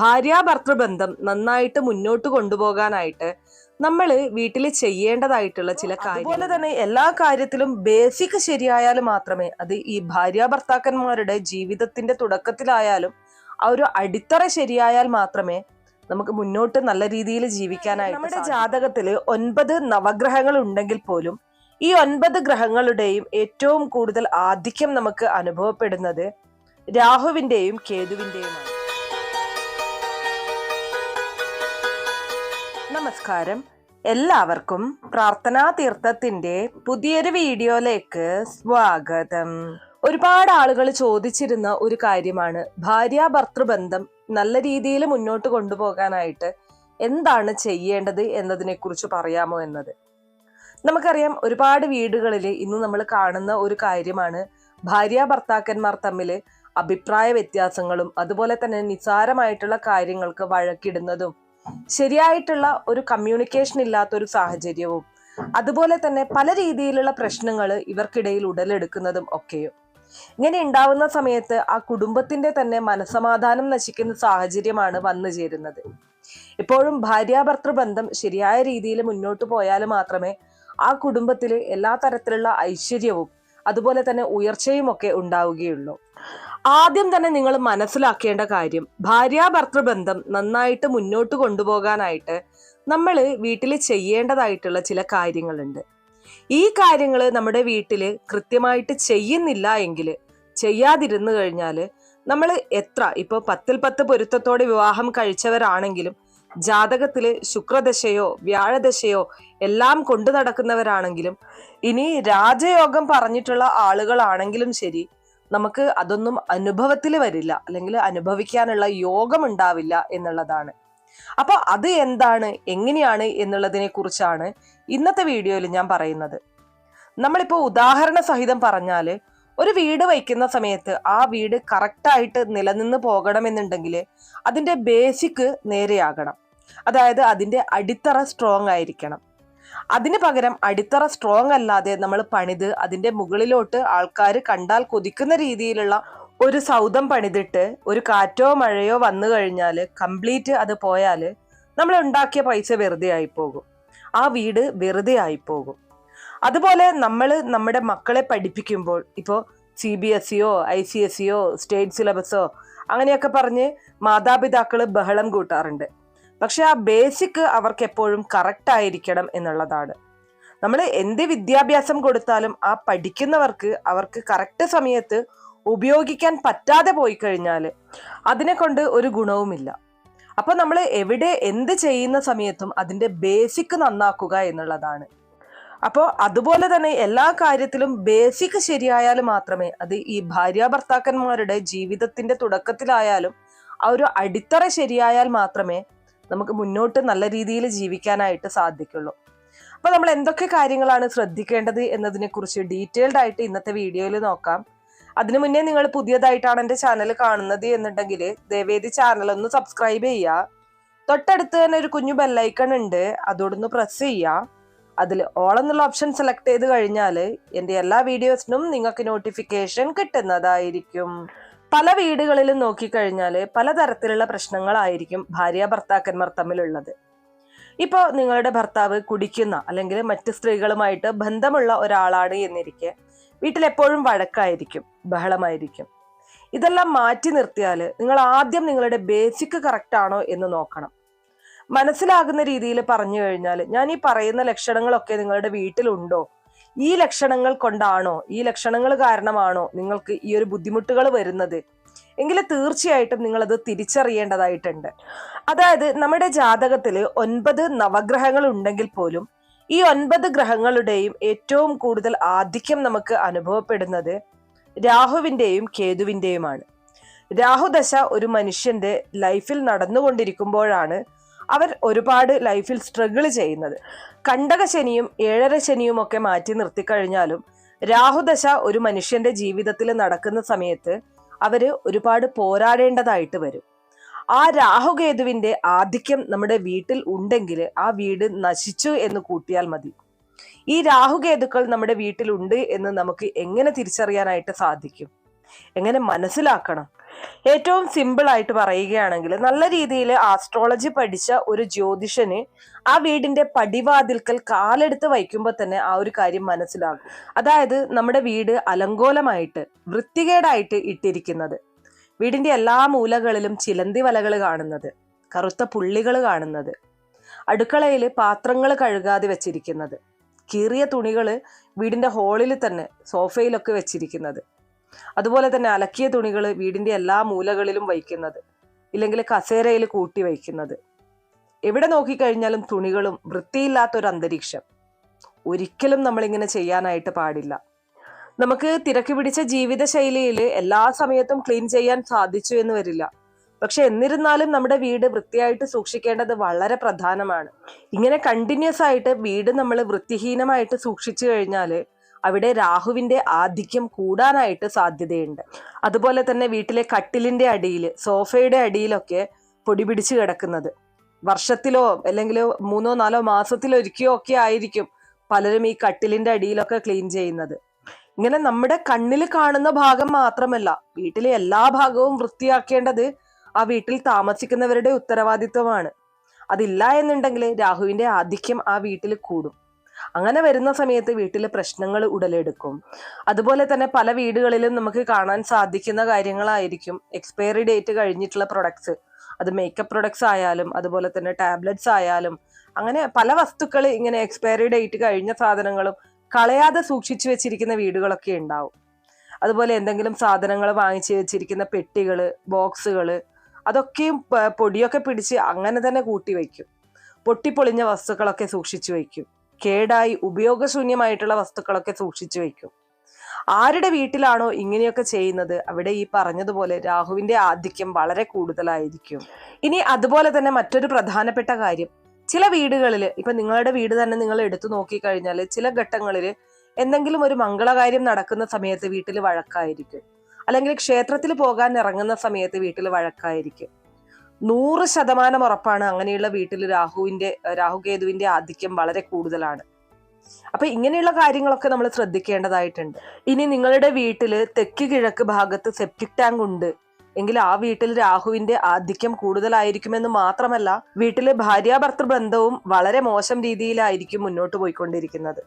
ഭാര്യാഭർത്തൃബന്ധം നന്നായിട്ട് മുന്നോട്ട് കൊണ്ടുപോകാനായിട്ട് നമ്മൾ വീട്ടിൽ ചെയ്യേണ്ടതായിട്ടുള്ള ചില കാര്യം അതുപോലെ തന്നെ എല്ലാ കാര്യത്തിലും ബേസിക് ശരിയായാൽ മാത്രമേ അത് ഈ ഭാര്യാഭർത്താക്കന്മാരുടെ ജീവിതത്തിന്റെ തുടക്കത്തിലായാലും ആ ഒരു അടിത്തറ ശരിയായാൽ മാത്രമേ നമുക്ക് മുന്നോട്ട് നല്ല രീതിയിൽ ജീവിക്കാനായിട്ട് നമ്മുടെ ജാതകത്തിൽ ഒൻപത് നവഗ്രഹങ്ങൾ ഉണ്ടെങ്കിൽ പോലും ഈ ഒൻപത് ഗ്രഹങ്ങളുടെയും ഏറ്റവും കൂടുതൽ ആധിക്യം നമുക്ക് അനുഭവപ്പെടുന്നത് രാഹുവിന്റെയും കേതുവിന്റെയുമാണ്. നമസ്കാരം. എല്ലാവർക്കും പ്രാർത്ഥനാ തീർത്ഥത്തിന്റെ പുതിയൊരു വീഡിയോയിലേക്ക് സ്വാഗതം. ഒരുപാട് ആളുകൾ ചോദിച്ചിരുന്ന ഒരു കാര്യമാണ്. ഭാര്യ ഭർത്തൃബന്ധം നല്ല രീതിയിൽ മുന്നോട്ട് കൊണ്ടുപോകാനായിട്ട് എന്താണ് ചെയ്യേണ്ടത് എന്നതിനെ കുറിച്ച് പറയാമോ എന്നത്? നമുക്കറിയാം ഒരുപാട് വീടുകളിൽ ഇന്ന് നമ്മൾ കാണുന്ന ഒരു കാര്യമാണ്. ഭാര്യ ഭർത്താക്കന്മാർ തമ്മിൽ അഭിപ്രായ വ്യത്യാസങ്ങളും അതുപോലെ തന്നെ നിസ്സാരമായിട്ടുള്ള കാര്യങ്ങൾക്ക് വഴക്കിടുന്നതും ശരിയായിട്ടുള്ള ഒരു കമ്മ്യൂണിക്കേഷൻ ഇല്ലാത്ത ഒരു സാഹചര്യവും അതുപോലെ തന്നെ പല രീതിയിലുള്ള പ്രശ്നങ്ങൾ ഇവർക്കിടയിൽ ഉടലെടുക്കുന്നതും ഒക്കെയും. ഇങ്ങനെ ഉണ്ടാവുന്ന സമയത്ത് ആ കുടുംബത്തിന്റെ തന്നെ മനസമാധാനം നശിക്കുന്ന സാഹചര്യമാണ് വന്നു ചേരുന്നത്. ഇപ്പോഴും ഭാര്യാഭർത്തൃ ബന്ധം ശരിയായ രീതിയിൽ മുന്നോട്ട് പോയാൽ മാത്രമേ ആ കുടുംബത്തിലെ എല്ലാ തരത്തിലുള്ള ഐശ്വര്യവും അതുപോലെ തന്നെ ഉയർച്ചയും ഒക്കെ ഉണ്ടാവുകയുള്ളൂ. ആദ്യം തന്നെ നിങ്ങൾ മനസ്സിലാക്കേണ്ട കാര്യം ഭാര്യാഭർത്തൃ ബന്ധം നന്നായിട്ട് മുന്നോട്ട് കൊണ്ടുപോകാനായിട്ട് നമ്മൾ വീട്ടിൽ ചെയ്യേണ്ടതായിട്ടുള്ള ചില കാര്യങ്ങളുണ്ട്. ഈ കാര്യങ്ങൾ നമ്മുടെ വീട്ടിൽ കൃത്യമായിട്ട് ചെയ്യുന്നില്ല എങ്കിൽ ചെയ്യാതിരുന്നു കഴിഞ്ഞാൽ നമ്മൾ എത്ര ഇപ്പോൾ പത്തിൽ പത്ത് പൊരുത്തത്തോടെ വിവാഹം കഴിച്ചവരാണെങ്കിലും ജാതകത്തിൽ ശുക്രദശയോ വ്യാഴദശയോ എല്ലാം കൊണ്ടു നടക്കുന്നവരാണെങ്കിലും ഇനി രാജയോഗം പറഞ്ഞിട്ടുള്ള ആളുകളാണെങ്കിലും ശരി നമുക്ക് അതൊന്നും അനുഭവത്തിൽ വരില്ല. അല്ലെങ്കിൽ അനുഭവിക്കാനുള്ള യോഗം ഉണ്ടാവില്ല എന്നുള്ളതാണ്. അപ്പൊ അത് എന്താണ് എങ്ങനെയാണ് എന്നുള്ളതിനെ കുറിച്ചാണ് ഇന്നത്തെ വീഡിയോയിൽ ഞാൻ പറയുന്നത്. നമ്മളിപ്പോ ഉദാഹരണ സഹിതം പറഞ്ഞാൽ ഒരു വീട് വയ്ക്കുന്ന സമയത്ത് ആ വീട് കറക്റ്റായിട്ട് നിലനിന്ന് പോകണമെന്നുണ്ടെങ്കിൽ അതിന്റെ ബേസിക് നേരെയാകണം. അതായത് അതിന്റെ അടിത്തറ സ്ട്രോങ് ആയിരിക്കണം. അതിന് പകരം അടിത്തറ സ്ട്രോങ് അല്ലാതെ നമ്മൾ പണിത് അതിന്റെ മുകളിലോട്ട് ആൾക്കാർ കണ്ടാൽ കൊതിക്കുന്ന രീതിയിലുള്ള ഒരു സൗധം പണിതിട്ട് ഒരു കാറ്റോ മഴയോ വന്നു കഴിഞ്ഞാൽ കംപ്ലീറ്റ് അത് പോയാൽ നമ്മൾ ഉണ്ടാക്കിയ പൈസ വെറുതെ ആയിപ്പോകും പോകും. ആ വീട് വെറുതെ ആയിപ്പോകും പോകും. അതുപോലെ നമ്മൾ നമ്മുടെ മക്കളെ പഠിപ്പിക്കുമ്പോൾ ഇപ്പോൾ സി ബി എസ് സിയോ ഐ സി എസ് സിയോ സ്റ്റേറ്റ് സിലബസോ അങ്ങനെയൊക്കെ പറഞ്ഞ് മാതാപിതാക്കൾ ബഹളം കൂട്ടാറുണ്ട്. പക്ഷെ ആ ബേസിക് അവർക്ക് എപ്പോഴും കറക്റ്റ് ആയിരിക്കണം എന്നുള്ളതാണ്. നമ്മൾ എന്ത് വിദ്യാഭ്യാസം കൊടുത്താലും ആ പഠിക്കുന്നവർക്ക് അവർക്ക് കറക്റ്റ് സമയത്ത് ഉപയോഗിക്കാൻ പറ്റാതെ പോയി കഴിഞ്ഞാൽ അതിനെ കൊണ്ട് ഒരു ഗുണവുമില്ല. അപ്പൊ നമ്മൾ എവിടെ എന്ത് ചെയ്യുന്ന സമയത്തും അതിന്റെ ബേസിക് നന്നാക്കുക എന്നുള്ളതാണ്. അപ്പോൾ അതുപോലെ തന്നെ എല്ലാ കാര്യത്തിലും ബേസിക് ശരിയായാൽ മാത്രമേ അത് ഈ ഭാര്യ ഭർത്താക്കന്മാരുടെ ജീവിതത്തിന്റെ തുടക്കത്തിലായാലും ആ ഒരു അടിത്തറ ശരിയായാൽ മാത്രമേ നമുക്ക് മുന്നോട്ട് നല്ല രീതിയിൽ ജീവിക്കാനായിട്ട് സാധിക്കുള്ളൂ. അപ്പൊ നമ്മൾ എന്തൊക്കെ കാര്യങ്ങളാണ് ശ്രദ്ധിക്കേണ്ടത് എന്നതിനെ കുറിച്ച് ഡീറ്റെയിൽഡ് ആയിട്ട് ഇന്നത്തെ വീഡിയോയിൽ നോക്കാം. അതിനു മുന്നേ നിങ്ങൾ പുതിയതായിട്ടാണ് എന്റെ ചാനൽ കാണുന്നത് എന്നുണ്ടെങ്കിൽ ദേവേദി ചാനൽ ഒന്ന് സബ്സ്ക്രൈബ് ചെയ്യുക. തൊട്ടടുത്ത് തന്നെ ഒരു കുഞ്ഞു ബെല്ലൈക്കൺ ഉണ്ട്. അതോടൊന്ന് പ്രസ് ചെയ്യുക. അതിൽ ഓൾ എന്നുള്ള ഓപ്ഷൻ സെലക്ട് ചെയ്ത് കഴിഞ്ഞാൽ എന്റെ എല്ലാ വീഡിയോസിനും നിങ്ങൾക്ക് നോട്ടിഫിക്കേഷൻ കിട്ടുന്നതായിരിക്കും. പല വീടുകളിലും നോക്കിക്കഴിഞ്ഞാൽ പലതരത്തിലുള്ള പ്രശ്നങ്ങളായിരിക്കും ഭാര്യ ഭർത്താക്കന്മാർ തമ്മിലുള്ളത്. ഇപ്പോൾ നിങ്ങളുടെ ഭർത്താവ് കുടിക്കുന്ന അല്ലെങ്കിൽ മറ്റ് സ്ത്രീകളുമായിട്ട് ബന്ധമുള്ള ഒരാളാണ് എന്നിരിക്കെ വീട്ടിലെപ്പോഴും വഴക്കായിരിക്കും ബഹളമായിരിക്കും. ഇതെല്ലാം മാറ്റി നിർത്തിയാൽ നിങ്ങൾ ആദ്യം നിങ്ങളുടെ ബേസിക് കറക്റ്റ് ആണോ എന്ന് നോക്കണം. മനസ്സിലാകുന്ന രീതിയിൽ പറഞ്ഞു കഴിഞ്ഞാൽ ഞാൻ ഈ പറയുന്ന ലക്ഷണങ്ങളൊക്കെ നിങ്ങളുടെ വീട്ടിലുണ്ടോ? ഈ ലക്ഷണങ്ങൾ കൊണ്ടാണോ? ഈ ലക്ഷണങ്ങൾ കാരണമാണോ നിങ്ങൾക്ക് ഈ ഒരു ബുദ്ധിമുട്ടുകൾ വരുന്നത്? എങ്കിൽ തീർച്ചയായിട്ടും നിങ്ങൾ അത് തിരിച്ചറിയേണ്ടതായിട്ടുണ്ട്. അതായത് നമ്മുടെ ജാതകത്തിൽ ഒൻപത് നവഗ്രഹങ്ങൾ ഉണ്ടെങ്കിൽ പോലും ഈ ഒൻപത് ഗ്രഹങ്ങളുടെയും ഏറ്റവും കൂടുതൽ ആധിക്യം നമുക്ക് അനുഭവപ്പെടുന്നത് രാഹുവിന്റെയും കേതുവിന്റെയുമാണ്. രാഹുദശ ഒരു മനുഷ്യന്റെ ലൈഫിൽ നടന്നുകൊണ്ടിരിക്കുമ്പോഴാണ് അവർ ഒരുപാട് ലൈഫിൽ സ്ട്രഗിൾ ചെയ്യുന്നത്. കണ്ടക ശനിയും ഏഴര ശനിയും ഒക്കെ മാറ്റി നിർത്തിക്കഴിഞ്ഞാലും രാഹുദശ ഒരു മനുഷ്യന്റെ ജീവിതത്തിൽ നടക്കുന്ന സമയത്ത് അവർ ഒരുപാട് പോരാടേണ്ടതായിട്ട് വരും. ആ രാഹുകേതുവിന്റെ ആധിക്യം നമ്മുടെ വീട്ടിൽ ഉണ്ടെങ്കിൽ ആ വീട് നശിച്ചു എന്ന് കൂട്ടിയാൽ മതി. ഈ രാഹുകേതുക്കൾ നമ്മുടെ വീട്ടിലുണ്ട് എന്ന് നമുക്ക് എങ്ങനെ തിരിച്ചറിയാനായിട്ട് സാധിക്കും? എങ്ങനെ മനസ്സിലാക്കണം? ഏറ്റവും സിമ്പിളായിട്ട് പറയുകയാണെങ്കിൽ നല്ല രീതിയിൽ ആസ്ട്രോളജി പഠിച്ച ഒരു ജ്യോതിഷന് ആ വീടിന്റെ പടിവാതിൽക്കൽ കാലെടുത്ത് വയ്ക്കുമ്പോൾ തന്നെ ആ ഒരു കാര്യം മനസ്സിലാകും. അതായത് നമ്മുടെ വീട് അലങ്കോലമായിട്ട് വൃത്തികേടായിട്ട് ഇട്ടിരിക്കുന്നത്. വീടിന്റെ എല്ലാ മൂലകളിലും ചിലന്തി വലകൾ കാണുന്നത് കറുത്ത പുള്ളികൾ കാണുന്നത് അടുക്കളയിൽ പാത്രങ്ങൾ കഴുകാതെ വെച്ചിരിക്കുന്നത് കീറിയ തുണികൾ വീടിന്റെ ഹോളിൽ തന്നെ സോഫയിലൊക്കെ വെച്ചിരിക്കുന്നത്. അതുപോലെ തന്നെ അലക്കിയ തുണികൾ വീടിന്റെ എല്ലാ മൂലകളിലും വയ്ക്കുന്നത് ഇല്ലെങ്കിൽ കസേരയിൽ കൂട്ടി വയ്ക്കുന്നത്. എവിടെ നോക്കിക്കഴിഞ്ഞാലും തുണികളും വൃത്തിയില്ലാത്ത ഒരു അന്തരീക്ഷം. ഒരിക്കലും നമ്മളിങ്ങനെ ചെയ്യാനായിട്ട് പാടില്ല. നമുക്ക് തിരക്ക് പിടിച്ച ജീവിതശൈലിയിൽ എല്ലാ സമയത്തും ക്ലീൻ ചെയ്യാൻ സാധിച്ചു എന്ന് വരില്ല. പക്ഷെ എന്നിരുന്നാലും നമ്മുടെ വീട് വൃത്തിയായിട്ട് സൂക്ഷിക്കേണ്ടത് വളരെ പ്രധാനമാണ്. ഇങ്ങനെ കണ്ടിന്യൂസ് ആയിട്ട് വീട് നമ്മൾ വൃത്തിഹീനമായിട്ട് സൂക്ഷിച്ചു കഴിഞ്ഞാൽ അവിടെ രാഹുവിന്റെ ആധിക്യം കൂടാനായിട്ട് സാധ്യതയുണ്ട്. അതുപോലെ തന്നെ വീട്ടിലെ കട്ടിലിന്റെ അടിയിൽ സോഫയുടെ അടിയിലൊക്കെ പൊടി പിടിച്ച് കിടക്കുന്നത്. വർഷത്തിലോ അല്ലെങ്കിൽ മൂന്നോ നാലോ മാസത്തിലൊരിക്കോ ഒക്കെ ആയിരിക്കും പലരും ഈ കട്ടിലിന്റെ അടിയിലൊക്കെ ക്ലീൻ ചെയ്യുന്നത്. ഇങ്ങനെ നമ്മുടെ കണ്ണിൽ കാണുന്ന ഭാഗം മാത്രമല്ല വീട്ടിലെ എല്ലാ ഭാഗവും വൃത്തിയാക്കേണ്ടത് ആ വീട്ടിൽ താമസിക്കുന്നവരുടെ ഉത്തരവാദിത്വമാണ്. അതില്ല എന്നുണ്ടെങ്കിൽ രാഹുവിന്റെ ആധിക്യം ആ വീട്ടിൽ കൂടും. അങ്ങനെ വരുന്ന സമയത്ത് വീട്ടിൽ പ്രശ്നങ്ങൾ ഉടലെടുക്കും. അതുപോലെ തന്നെ പല വീടുകളിലും നമുക്ക് കാണാൻ സാധിക്കുന്ന കാര്യങ്ങളായിരിക്കും. എക്സ്പയറി ഡേറ്റ് കഴിഞ്ഞിട്ടുള്ള പ്രൊഡക്ട്സ് അത് മേക്കപ്പ് പ്രൊഡക്ട്സ് ആയാലും അതുപോലെ തന്നെ ടാബ്ലറ്റ്സ് ആയാലും അങ്ങനെ പല വസ്തുക്കൾ ഇങ്ങനെ എക്സ്പയറി ഡേറ്റ് കഴിഞ്ഞ സാധനങ്ങളും കളയാതെ സൂക്ഷിച്ചു വെച്ചിരിക്കുന്ന വീടുകളൊക്കെ ഉണ്ടാവും. അതുപോലെ എന്തെങ്കിലും സാധനങ്ങൾ വാങ്ങിച്ചു വെച്ചിരിക്കുന്ന പെട്ടികൾ ബോക്സുകൾ അതൊക്കെയും പൊടിയൊക്കെ പിടിച്ച് അങ്ങനെ തന്നെ കൂട്ടി വയ്ക്കും. പൊട്ടിപ്പൊളിഞ്ഞ വസ്തുക്കളൊക്കെ സൂക്ഷിച്ചു വയ്ക്കും. കേടായി ഉപയോഗശൂന്യമായിട്ടുള്ള വസ്തുക്കളൊക്കെ സൂക്ഷിച്ചു വയ്ക്കും. ആരുടെ വീട്ടിലാണോ ഇങ്ങനെയൊക്കെ ചെയ്യുന്നത്? അവിടെ ഈ പറഞ്ഞതുപോലെ രാഹുവിന്റെ ആധിക്യം വളരെ കൂടുതലായിരിക്കും. ഇനി അതുപോലെ തന്നെ മറ്റൊരു പ്രധാനപ്പെട്ട കാര്യം. ചില വീടുകളിൽ ഇപ്പൊ നിങ്ങളുടെ വീട് തന്നെ നിങ്ങൾ എടുത്തു നോക്കിക്കഴിഞ്ഞാൽ ചില ഘട്ടങ്ങളിൽ എന്തെങ്കിലും ഒരു മംഗളകാര്യം നടക്കുന്ന സമയത്ത് വീട്ടിൽ വഴക്കായിരിക്കും. അല്ലെങ്കിൽ ക്ഷേത്രത്തിൽ പോകാൻ ഇറങ്ങുന്ന സമയത്ത് വീട്ടിൽ വഴക്കായിരിക്കും. നൂറ് ശതമാനം ഉറപ്പാണ് അങ്ങനെയുള്ള വീട്ടിൽ രാഹുവിന്റെ രാഹുകേതുവിന്റെ ആധിക്യം വളരെ കൂടുതലാണ്. അപ്പൊ ഇങ്ങനെയുള്ള കാര്യങ്ങളൊക്കെ നമ്മൾ ശ്രദ്ധിക്കേണ്ടതായിട്ടുണ്ട്. ഇനി നിങ്ങളുടെ വീട്ടിൽ തെക്ക് കിഴക്ക് ഭാഗത്ത് സെപ്റ്റിക് ടാങ്ക് ഉണ്ട്. എങ്കിൽ ആ വീട്ടിൽ രാഹുവിന്റെ ആധിക്യം കൂടുതലായിരിക്കുമെന്ന് മാത്രമല്ല വീട്ടിലെ ഭാര്യാഭർത്തൃ ബന്ധവും വളരെ മോശം രീതിയിലായിരിക്കും മുന്നോട്ട് പോയിക്കൊണ്ടിരിക്കുന്നത്.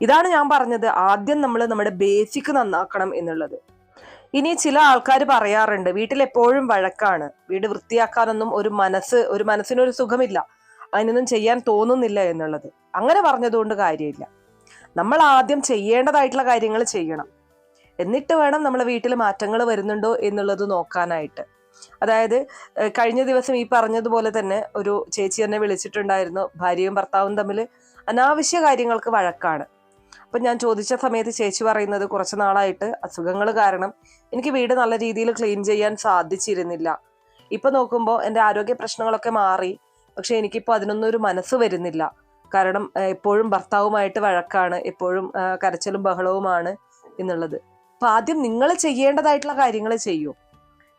ഇതാണ് ഞാൻ പറഞ്ഞത്. ആദ്യം നമ്മൾ നമ്മുടെ ബേസിക് നന്നാക്കണം എന്നുള്ളത്. ഇനി ചില ആൾക്കാർ പറയാറുണ്ട് വീട്ടിൽ എപ്പോഴും വഴക്കാണ്. വീട് വൃത്തിയാക്കാനൊന്നും ഒരു മനസ്സ് ഒരു മനസ്സിനൊരു സുഖമില്ല. അതിനൊന്നും ചെയ്യാൻ തോന്നുന്നില്ല എന്നുള്ളത്. അങ്ങനെ പറഞ്ഞതുകൊണ്ട് കാര്യമില്ല. നമ്മൾ ആദ്യം ചെയ്യേണ്ടതായിട്ടുള്ള കാര്യങ്ങൾ ചെയ്യണം. എന്നിട്ട് വേണം നമ്മളെ വീട്ടിൽ മാറ്റങ്ങൾ വരുന്നുണ്ടോ എന്നുള്ളത് നോക്കാനായിട്ട്. അതായത് കഴിഞ്ഞ ദിവസം ഈ പറഞ്ഞതുപോലെ തന്നെ ഒരു ചേച്ചി എന്നെ വിളിച്ചിട്ടുണ്ടായിരുന്നു. ഭാര്യയും ഭർത്താവും തമ്മിൽ അനാവശ്യ കാര്യങ്ങൾക്ക് വഴക്കാണ്. അപ്പം ഞാൻ ചോദിച്ച സമയത്ത് ചേച്ചി പറയുന്നത് കുറച്ച് നാളായിട്ട് അസുഖങ്ങൾ കാരണം എനിക്ക് വീട് നല്ല രീതിയിൽ ക്ലീൻ ചെയ്യാൻ സാധിച്ചിരുന്നില്ല. ഇപ്പൊ നോക്കുമ്പോൾ എന്റെ ആരോഗ്യ പ്രശ്നങ്ങളൊക്കെ മാറി പക്ഷെ എനിക്കിപ്പോൾ അതിനൊന്നും ഒരു മനസ്സ് വരുന്നില്ല. കാരണം എപ്പോഴും ഭർത്താവുമായിട്ട് വഴക്കാണ് എപ്പോഴും കരച്ചിലും ബഹളവുമാണ് എന്നുള്ളത്. അപ്പൊ ആദ്യം നിങ്ങൾ ചെയ്യേണ്ടതായിട്ടുള്ള കാര്യങ്ങൾ ചെയ്യൂ.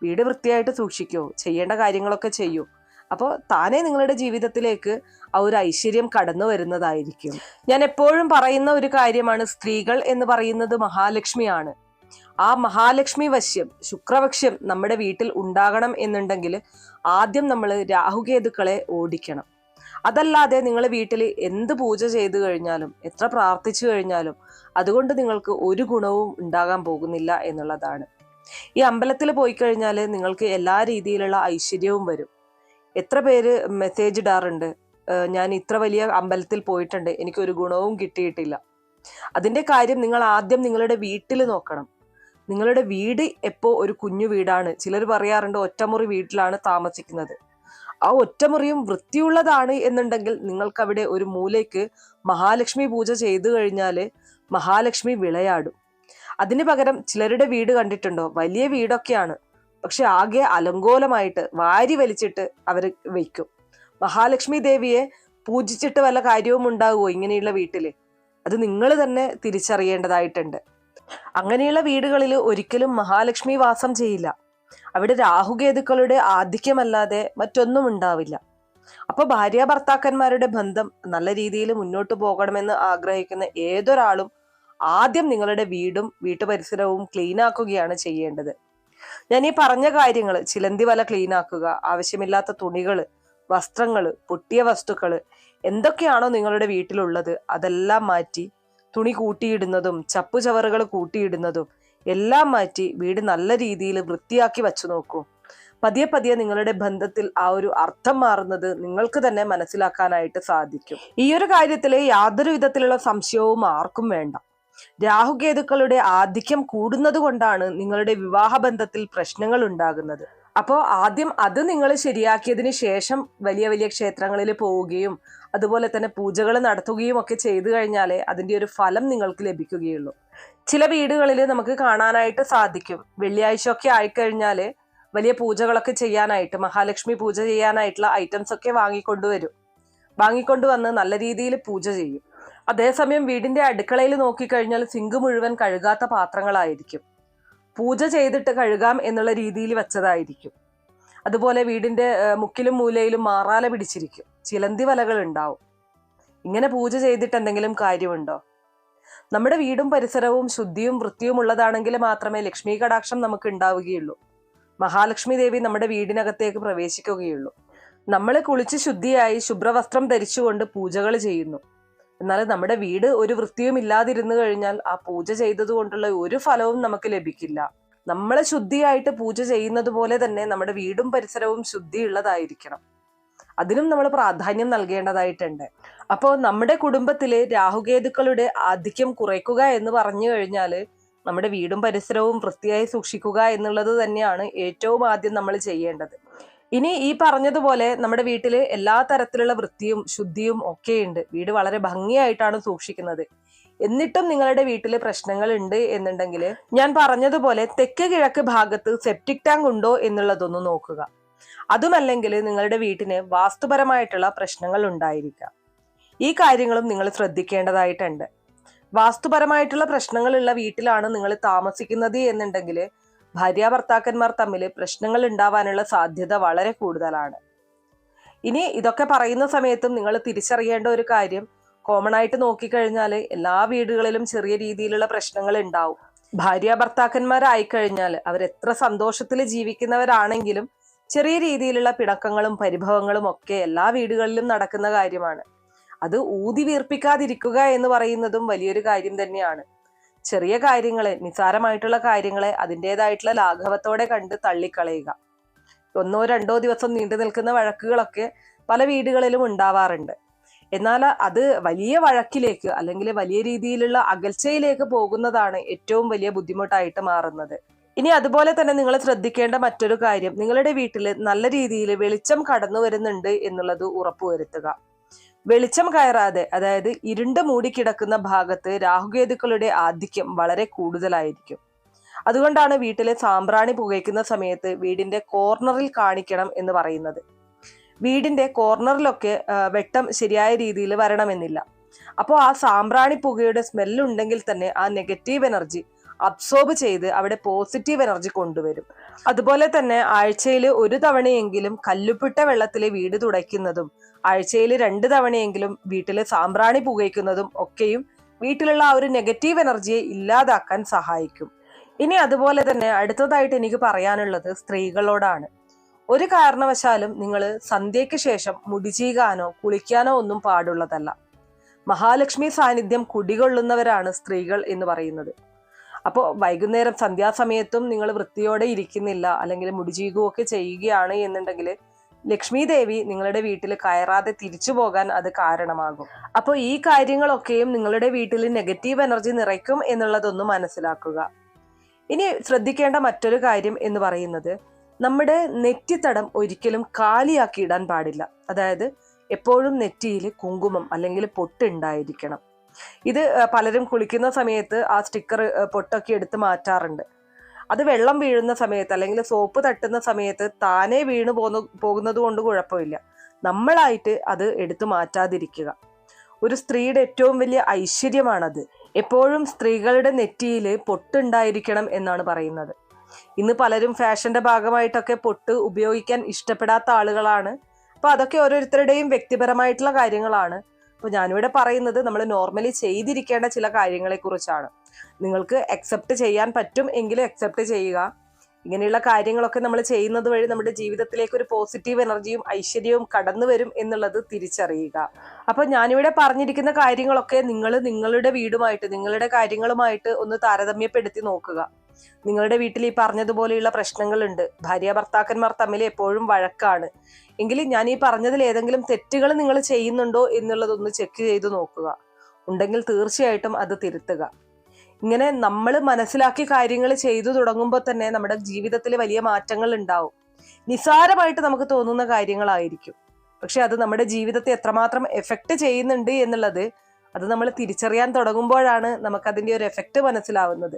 വീട് വൃത്തിയായിട്ട് സൂക്ഷിക്കൂ ചെയ്യേണ്ട കാര്യങ്ങളൊക്കെ ചെയ്യൂ. അപ്പോൾ താനേ നിങ്ങളുടെ ജീവിതത്തിലേക്ക് ആ ഒരു ഐശ്വര്യം കടന്നു വരുന്നതായിരിക്കും. ഞാൻ എപ്പോഴും പറയുന്ന ഒരു കാര്യമാണ് സ്ത്രീകൾ എന്ന് പറയുന്നത് മഹാലക്ഷ്മിയാണ്. ആ മഹാലക്ഷ്മി വശ്യം ശുക്രവശ്യം നമ്മുടെ വീട്ടിൽ ഉണ്ടാകണം എന്നുണ്ടെങ്കിൽ ആദ്യം നമ്മൾ രാഹുകേതുക്കളെ ഓടിക്കണം. അതല്ലാതെ നിങ്ങൾ വീട്ടിൽ എന്ത് പൂജ ചെയ്തു കഴിഞ്ഞാലും എത്ര പ്രാർത്ഥിച്ചു കഴിഞ്ഞാലും അതുകൊണ്ട് നിങ്ങൾക്ക് ഒരു ഗുണവും ഉണ്ടാകാൻ പോകുന്നില്ല എന്നുള്ളതാണ്. ഈ അമ്പലത്തിൽ പോയി കഴിഞ്ഞാൽ നിങ്ങൾക്ക് എല്ലാ രീതിയിലുള്ള ഐശ്വര്യവും വരും. എത്ര പേര് മെസ്സേജ് ഇടാറുണ്ട്? "ഏഹ് ഞാൻ ഇത്ര വലിയ അമ്പലത്തിൽ പോയിട്ടുണ്ട്. എനിക്ക് ഒരു ഗുണവും കിട്ടിയിട്ടില്ല. അതിന്റെ കാര്യം നിങ്ങൾ ആദ്യം നിങ്ങളുടെ വീട്ടിൽ നോക്കണം. നിങ്ങളുടെ വീട് എപ്പോ ഒരു കുഞ്ഞു വീടാണ്. ചിലർ പറയാറുണ്ട് ഒറ്റമുറി വീട്ടിലാണ് താമസിക്കുന്നത്. ആ ഒറ്റമുറിയും വൃത്തിയുള്ളതാണ് എന്നുണ്ടെങ്കിൽ നിങ്ങൾക്ക് അവിടെ ഒരു മൂലയ്ക്ക് മഹാലക്ഷ്മി പൂജ ചെയ്തു കഴിഞ്ഞാൽ മഹാലക്ഷ്മി വിളയാടും. അതിന് പകരം ചിലരുടെ വീട് കണ്ടിട്ടുണ്ടോ? വലിയ വീടൊക്കെയാണ്. പക്ഷെ ആകെ അലങ്കോലമായിട്ട് വാരി വലിച്ചിട്ട് അവർ വയ്ക്കും മഹാലക്ഷ്മി ദേവിയെ പൂജിച്ചിട്ട് വല്ല കാര്യവും ഉണ്ടാകുമോ ഇങ്ങനെയുള്ള വീട്ടിൽ? അത് നിങ്ങൾ തന്നെ തിരിച്ചറിയേണ്ടതായിട്ടുണ്ട്. അങ്ങനെയുള്ള വീടുകളിൽ ഒരിക്കലും മഹാലക്ഷ്മി വാസം ചെയ്യില്ല. അവിടെ രാഹുകേതുക്കളുടെ ആധിക്യമല്ലാതെ മറ്റൊന്നും ഉണ്ടാവില്ല. അപ്പൊ ഭാര്യ ഭർത്താക്കന്മാരുടെ ബന്ധം നല്ല രീതിയിൽ മുന്നോട്ട് പോകണമെന്ന് ആഗ്രഹിക്കുന്ന ഏതൊരാളും ആദ്യം നിങ്ങളുടെ വീടും വീട്ടുപരിസരവും ക്ലീൻ ആക്കുകയാണ് ചെയ്യേണ്ടത്. ഞാൻ ഈ പറഞ്ഞ കാര്യങ്ങൾ ചിലന്തി വല ക്ലീൻ ആക്കുക ആവശ്യമില്ലാത്ത തുണികൾ വസ്ത്രങ്ങൾ പൊട്ടിയ വസ്തുക്കൾ എന്തൊക്കെയാണോ നിങ്ങളുടെ വീട്ടിലുള്ളത് അതെല്ലാം മാറ്റി തുണി കൂട്ടിയിടുന്നതും ചപ്പുചവറുകൾ കൂട്ടിയിടുന്നതും എല്ലാം മാറ്റി വീട് നല്ല രീതിയിൽ വൃത്തിയാക്കി വച്ചു നോക്കൂ. പതിയെ പതിയെ നിങ്ങളുടെ ബന്ധത്തിൽ ആ ഒരു അർത്ഥം മാറുന്നത് നിങ്ങൾക്ക് തന്നെ മനസ്സിലാക്കാനായിട്ട് സാധിക്കും. ഈ ഒരു കാര്യത്തിൽ യാതൊരു വിധത്തിലുള്ള സംശയവും ആർക്കും വേണ്ട. രാഹുകേതുക്കളുടെ ആധിക്യം കൂടുന്നത് കൊണ്ടാണ് നിങ്ങളുടെ വിവാഹബന്ധത്തിൽ പ്രശ്നങ്ങൾ ഉണ്ടാകുന്നത്. അപ്പോൾ ആദ്യം അത് നിങ്ങൾ ശരിയാക്കിയതിന് ശേഷം വലിയ വലിയ ക്ഷേത്രങ്ങളിൽ പോവുകയും അതുപോലെ തന്നെ പൂജകൾ നടത്തുകയും ഒക്കെ ചെയ്തു കഴിഞ്ഞാലേ അതിന്റെ ഒരു ഫലം നിങ്ങൾക്ക് ലഭിക്കുകയുള്ളൂ. ചില വീടുകളിൽ നമുക്ക് കാണാനായിട്ട് സാധിക്കും. വെള്ളിയാഴ്ച ഒക്കെ ആയിക്കഴിഞ്ഞാൽ വലിയ പൂജകളൊക്കെ ചെയ്യാനായിട്ട് മഹാലക്ഷ്മി പൂജ ചെയ്യാനായിട്ടുള്ള ഐറ്റംസ് ഒക്കെ വാങ്ങിക്കൊണ്ടുവരും. വാങ്ങിക്കൊണ്ടുവന്ന് നല്ല രീതിയിൽ പൂജ ചെയ്യും. അതേസമയം വീടിന്റെ അടുക്കളയിൽ നോക്കിക്കഴിഞ്ഞാൽ സിങ്ക് മുഴുവൻ കഴുകാത്ത പാത്രങ്ങളായിരിക്കും. പൂജ ചെയ്തിട്ട് കഴുകാം എന്നുള്ള രീതിയിൽ വെച്ചതായിരിക്കും. അതുപോലെ വീടിന്റെ മുക്കിലും മൂലയിലും മാറാല പിടിച്ചിരിക്കും. ചിലന്തി വലകൾ ഉണ്ടാവും. ഇങ്ങനെ പൂജ ചെയ്തിട്ട് എന്തെങ്കിലും കാര്യമുണ്ടോ? നമ്മുടെ വീടും പരിസരവും ശുദ്ധിയും വൃത്തിയും ഉള്ളതാണെങ്കിൽ മാത്രമേ ലക്ഷ്മി കടാക്ഷം നമുക്ക് ഉണ്ടാവുകയുള്ളൂ. മഹാലക്ഷ്മി ദേവി നമ്മുടെ വീടിനകത്തേക്ക് പ്രവേശിക്കുകയുള്ളൂ. നമ്മൾ കുളിച്ച് ശുദ്ധിയായി ശുഭ്രവസ്ത്രം ധരിച്ചുകൊണ്ട് പൂജകൾ ചെയ്യുന്നു. എന്നാൽ നമ്മുടെ വീട് ഒരു വൃത്തിയും ഇല്ലാതിരുന്നു കഴിഞ്ഞാൽ ആ പൂജ ചെയ്തതുകൊണ്ടുള്ള ഒരു ഫലവും നമുക്ക് ലഭിക്കില്ല. നമ്മളെ ശുദ്ധിയായിട്ട് പൂജ ചെയ്യുന്നത് പോലെ തന്നെ നമ്മുടെ വീടും പരിസരവും ശുദ്ധിയുള്ളതായിരിക്കണം. അതിനും നമ്മൾ പ്രാധാന്യം നൽകേണ്ടതായിട്ടുണ്ട്. അപ്പോൾ നമ്മുടെ കുടുംബത്തിലെ രാഹുകേതുക്കളുടെ ആധിക്യം കുറയ്ക്കുക എന്ന് പറഞ്ഞു കഴിഞ്ഞാൽ നമ്മുടെ വീടും പരിസരവും വൃത്തിയായി സൂക്ഷിക്കുക എന്നുള്ളത് തന്നെയാണ് ഏറ്റവും ആദ്യം നമ്മൾ ചെയ്യേണ്ടത്. ഇനി ഈ പറഞ്ഞതുപോലെ നമ്മുടെ വീട്ടിൽ എല്ലാ തരത്തിലുള്ള വൃത്തിയും ശുദ്ധിയും ഒക്കെയുണ്ട്. വീട് വളരെ ഭംഗിയായിട്ടാണ് സൂക്ഷിക്കുന്നത്. എന്നിട്ടും നിങ്ങളുടെ വീട്ടിൽ പ്രശ്നങ്ങൾ ഉണ്ട് എന്നുണ്ടെങ്കിൽ ഞാൻ പറഞ്ഞതുപോലെ തെക്ക് കിഴക്ക് ഭാഗത്ത് സെപ്റ്റിക് ടാങ്ക് ഉണ്ടോ എന്നുള്ളതൊന്ന് നോക്കുക. അതുമല്ലെങ്കിൽ നിങ്ങളുടെ വീട്ടിന് വാസ്തുപരമായിട്ടുള്ള പ്രശ്നങ്ങൾ ഉണ്ടായിരിക്കാം. ഈ കാര്യങ്ങളും നിങ്ങൾ ശ്രദ്ധിക്കേണ്ടതായിട്ടുണ്ട്. വാസ്തുപരമായിട്ടുള്ള പ്രശ്നങ്ങളുള്ള വീട്ടിലാണ് നിങ്ങൾ താമസിക്കുന്നത് എന്നുണ്ടെങ്കിൽ ഭാര്യ ഭർത്താക്കന്മാർ തമ്മിൽ പ്രശ്നങ്ങൾ ഉണ്ടാവാനുള്ള സാധ്യത വളരെ കൂടുതലാണ്. ഇനി ഇതൊക്കെ പറയുന്ന സമയത്തും നിങ്ങൾ തിരിച്ചറിയേണ്ട ഒരു കാര്യം കോമൺ ആയിട്ട് നോക്കിക്കഴിഞ്ഞാൽ എല്ലാ വീടുകളിലും ചെറിയ രീതിയിലുള്ള പ്രശ്നങ്ങൾ ഉണ്ടാവും. ഭാര്യ അവർ എത്ര സന്തോഷത്തിൽ ജീവിക്കുന്നവരാണെങ്കിലും ചെറിയ രീതിയിലുള്ള പിണക്കങ്ങളും പരിഭവങ്ങളും ഒക്കെ എല്ലാ വീടുകളിലും നടക്കുന്ന കാര്യമാണ്. അത് ഊതി വീർപ്പിക്കാതിരിക്കുക എന്ന് പറയുന്നതും വലിയൊരു കാര്യം തന്നെയാണ്. ചെറിയ കാര്യങ്ങളെ നിസ്സാരമായിട്ടുള്ള കാര്യങ്ങളെ അതിന്റെതായിട്ടുള്ള ലാഘവത്തോടെ കണ്ട് തള്ളിക്കളയുക. ഒന്നോ രണ്ടോ ദിവസം നീണ്ടു നിൽക്കുന്ന വഴക്കുകളൊക്കെ പല വീടുകളിലും ഉണ്ടാവാറുണ്ട്. എന്നാൽ അത് വലിയ വഴക്കിലേക്ക് അല്ലെങ്കിൽ വലിയ രീതിയിലുള്ള അകൽച്ചയിലേക്ക് പോകുന്നതാണ് ഏറ്റവും വലിയ ബുദ്ധിമുട്ടായിട്ട് മാറുന്നത്. ഇനി അതുപോലെ തന്നെ നിങ്ങൾ ശ്രദ്ധിക്കേണ്ട മറ്റൊരു കാര്യം നിങ്ങളുടെ വീട്ടിൽ നല്ല രീതിയിൽ വെളിച്ചം കടന്നു വരുന്നുണ്ട് എന്നുള്ളത് ഉറപ്പുവരുത്തുക. വെളിച്ചം കയറാതെ അതായത് ഇരുണ്ട് മൂടിക്കിടക്കുന്ന ഭാഗത്ത് രാഹുകേതുക്കളുടെ ആധിക്യം വളരെ കൂടുതലായിരിക്കും. അതുകൊണ്ടാണ് വീട്ടിലെ സാമ്പ്രാണി പുകയ്ക്കുന്ന സമയത്ത് വീടിന്റെ കോർണറിൽ കാണിക്കണം എന്ന് പറയുന്നത്. വീടിന്റെ കോർണറിലൊക്കെ വെട്ടം ശരിയായ രീതിയിൽ വരണമെന്നില്ല. അപ്പോൾ ആ സാമ്പ്രാണി പുകയുടെ സ്മെല്ലുണ്ടെങ്കിൽ തന്നെ ആ നെഗറ്റീവ് എനർജി അബ്സോർബ് ചെയ്ത് അവിടെ പോസിറ്റീവ് എനർജി കൊണ്ടുവരും. അതുപോലെ തന്നെ ആഴ്ചയിൽ ഒരു തവണയെങ്കിലും കല്ലുപ്പിട്ട വെള്ളത്തിൽ വീട് തുടയ്ക്കുന്നതും ആഴ്ചയിൽ രണ്ട് തവണയെങ്കിലും വീട്ടിൽ സാമ്പ്രാണി പുകയ്ക്കുന്നതും ഒക്കെയും വീട്ടിലുള്ള ആ ഒരു നെഗറ്റീവ് എനർജിയെ ഇല്ലാതാക്കാൻ സഹായിക്കും. ഇനി അതുപോലെ തന്നെ അടുത്തതായിട്ട് എനിക്ക് പറയാനുള്ളത് സ്ത്രീകളോടാണ്. ഒരു കാരണവശാലും നിങ്ങൾ സന്ധ്യയ്ക്ക് ശേഷം മുടി ചീകാനോ കുളിക്കാനോ ഒന്നും പാടുള്ളതല്ല. മഹാലക്ഷ്മി സാന്നിധ്യം കുടികൊള്ളുന്നവരാണ് സ്ത്രീകൾ എന്ന് പറയുന്നത്. അപ്പോൾ വൈകുന്നേരം സന്ധ്യാസമയത്തും നിങ്ങൾ വൃത്തിയോടെ ഇരിക്കുന്നില്ല അല്ലെങ്കിൽ മുടിചീകുകയൊക്കെ ചെയ്യുകയാണ് എന്നുണ്ടെങ്കിൽ ലക്ഷ്മി ദേവി നിങ്ങളുടെ വീട്ടിൽ കയറാതെ തിരിച്ചു പോകാൻ അത് കാരണമാകും. അപ്പോൾ ഈ കാര്യങ്ങളൊക്കെയും നിങ്ങളുടെ വീട്ടിൽ നെഗറ്റീവ് എനർജി നിറയ്ക്കും എന്നുള്ളതൊന്നും മനസ്സിലാക്കുക. ഇനി ശ്രദ്ധിക്കേണ്ട മറ്റൊരു കാര്യം എന്ന് പറയുന്നത് നമ്മുടെ നെറ്റിത്തടം ഒരിക്കലും കാലിയാക്കി ഇടാൻ പാടില്ല. അതായത് എപ്പോഴും നെറ്റിയിൽ കുങ്കുമം അല്ലെങ്കിൽ പൊട്ടുണ്ടായിരിക്കണം ഇത് പലരും കുളിക്കുന്ന സമയത്ത് ആ സ്റ്റിക്കർ പൊട്ടൊക്കെ എടുത്ത് മാറ്റാറുണ്ട്. അത് വെള്ളം വീഴുന്ന സമയത്ത് അല്ലെങ്കിൽ സോപ്പ് തട്ടുന്ന സമയത്ത് താനേ വീണു പോന്ന പോകുന്നത് കൊണ്ട് കുഴപ്പമില്ല. നമ്മളായിട്ട് അത് എടുത്തു മാറ്റാതിരിക്കുക. ഒരു സ്ത്രീയുടെ ഏറ്റവും വലിയ ഐശ്വര്യമാണത്. എപ്പോഴും സ്ത്രീകളുടെ നെറ്റിയിൽ പൊട്ടുണ്ടായിരിക്കണം എന്നാണ് പറയുന്നത്. ഇന്ന് പലരും ഫാഷന്റെ ഭാഗമായിട്ടൊക്കെ പൊട്ട് ഉപയോഗിക്കാൻ ഇഷ്ടപ്പെടാത്ത ആളുകളാണ്. അപ്പൊ അതൊക്കെ ഓരോരുത്തരുടെയും വ്യക്തിപരമായിട്ടുള്ള കാര്യങ്ങളാണ്. അപ്പൊ ഞാനിവിടെ പറയുന്നത് നമ്മൾ നോർമലി ചെയ്തിരിക്കേണ്ട ചില കാര്യങ്ങളെ കുറിച്ചാണ് നിങ്ങൾക്ക് അക്സെപ്റ്റ് ചെയ്യാൻ പറ്റും എങ്കിലും അക്സെപ്റ്റ് ചെയ്യുക. ഇങ്ങനെയുള്ള കാര്യങ്ങളൊക്കെ നമ്മൾ ചെയ്യുന്നത് വഴി നമ്മുടെ ജീവിതത്തിലേക്ക് ഒരു പോസിറ്റീവ് എനർജിയും ഐശ്വര്യവും കടന്നു വരും എന്നുള്ളത് തിരിച്ചറിയുക. അപ്പൊ ഞാനിവിടെ പറഞ്ഞിരിക്കുന്ന കാര്യങ്ങളൊക്കെ നിങ്ങൾ നിങ്ങളുടെ വീടുമായിട്ട് നിങ്ങളുടെ കാര്യങ്ങളുമായിട്ട് ഒന്ന് താരതമ്യപ്പെടുത്തി നോക്കുക. നിങ്ങളുടെ വീട്ടിൽ ഈ പറഞ്ഞതുപോലെയുള്ള പ്രശ്നങ്ങളുണ്ട്. ഭാര്യ ഭർത്താക്കന്മാർ തമ്മിൽ എപ്പോഴും വഴക്കാണ്. എങ്കിൽ ഞാൻ ഈ പറഞ്ഞതിൽ ഏതെങ്കിലും തെറ്റുകൾ നിങ്ങൾ ചെയ്യുന്നുണ്ടോ എന്നുള്ളതൊന്ന് ചെക്ക് ചെയ്ത് നോക്കുക. ഉണ്ടെങ്കിൽ തീർച്ചയായിട്ടും അത് തിരുത്തുക. ഇങ്ങനെ നമ്മൾ മനസ്സിലാക്കി കാര്യങ്ങൾ ചെയ്തു തുടങ്ങുമ്പോൾ തന്നെ നമ്മുടെ ജീവിതത്തിൽ വലിയ മാറ്റങ്ങൾ ഉണ്ടാവും. നിസാരമായിട്ട് നമുക്ക് തോന്നുന്ന കാര്യങ്ങളായിരിക്കും. പക്ഷെ അത് നമ്മുടെ ജീവിതത്തെ എത്രമാത്രം എഫക്റ്റ് ചെയ്യുന്നുണ്ട് എന്നുള്ളത് അത് നമ്മൾ തിരിച്ചറിയാൻ തുടങ്ങുമ്പോഴാണ് നമുക്കതിന്റെ ഒരു എഫക്റ്റ് മനസ്സിലാവുന്നത്.